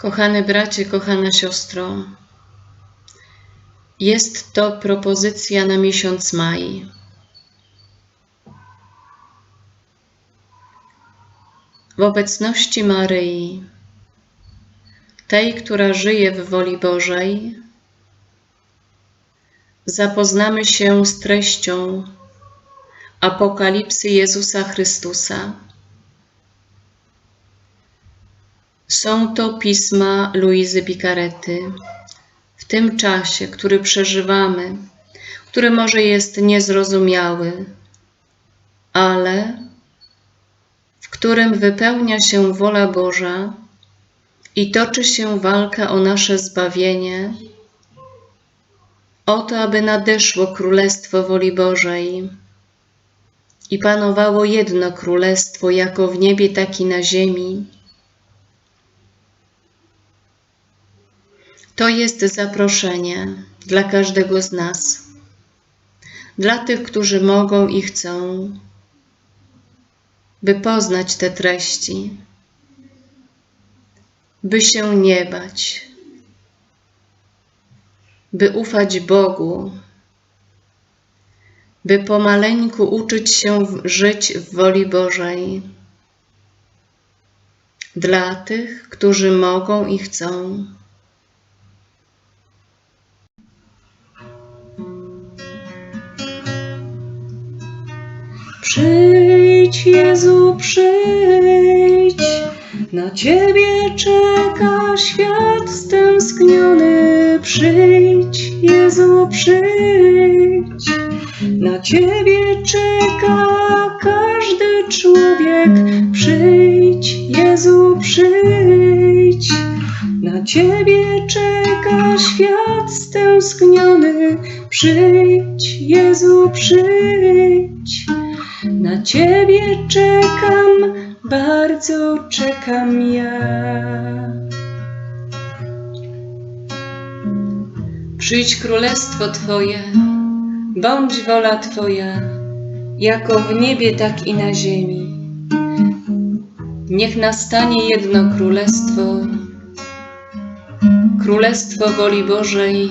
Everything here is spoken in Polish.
Kochany bracie, kochana siostro, jest to propozycja na miesiąc maj. W obecności Maryi, tej, która żyje w woli Bożej, zapoznamy się z treścią Apokalipsy Jezusa Chrystusa. Są to pisma Luizy Picarety. W tym czasie, który przeżywamy, który może jest niezrozumiały, ale w którym wypełnia się wola Boża i toczy się walka o nasze zbawienie, o to, aby nadeszło Królestwo woli Bożej i panowało jedno królestwo, jako w niebie, tak i na ziemi. To jest zaproszenie dla każdego z nas, dla tych, którzy mogą i chcą, by poznać te treści, by się nie bać, by ufać Bogu, by pomaleńku uczyć się żyć w woli Bożej. Dla tych, którzy mogą i chcą. Przyjdź, Jezu, przyjdź, na Ciebie czeka świat stęskniony. Przyjdź, Jezu, przyjdź, na Ciebie czeka każdy człowiek. Przyjdź, Jezu, przyjdź, na Ciebie czeka świat stęskniony. Przyjdź, Jezu, przyjdź. Na Ciebie czekam, bardzo czekam ja. Przyjdź królestwo Twoje, bądź wola Twoja, jako w niebie, tak i na ziemi. Niech nastanie jedno królestwo, królestwo woli Bożej,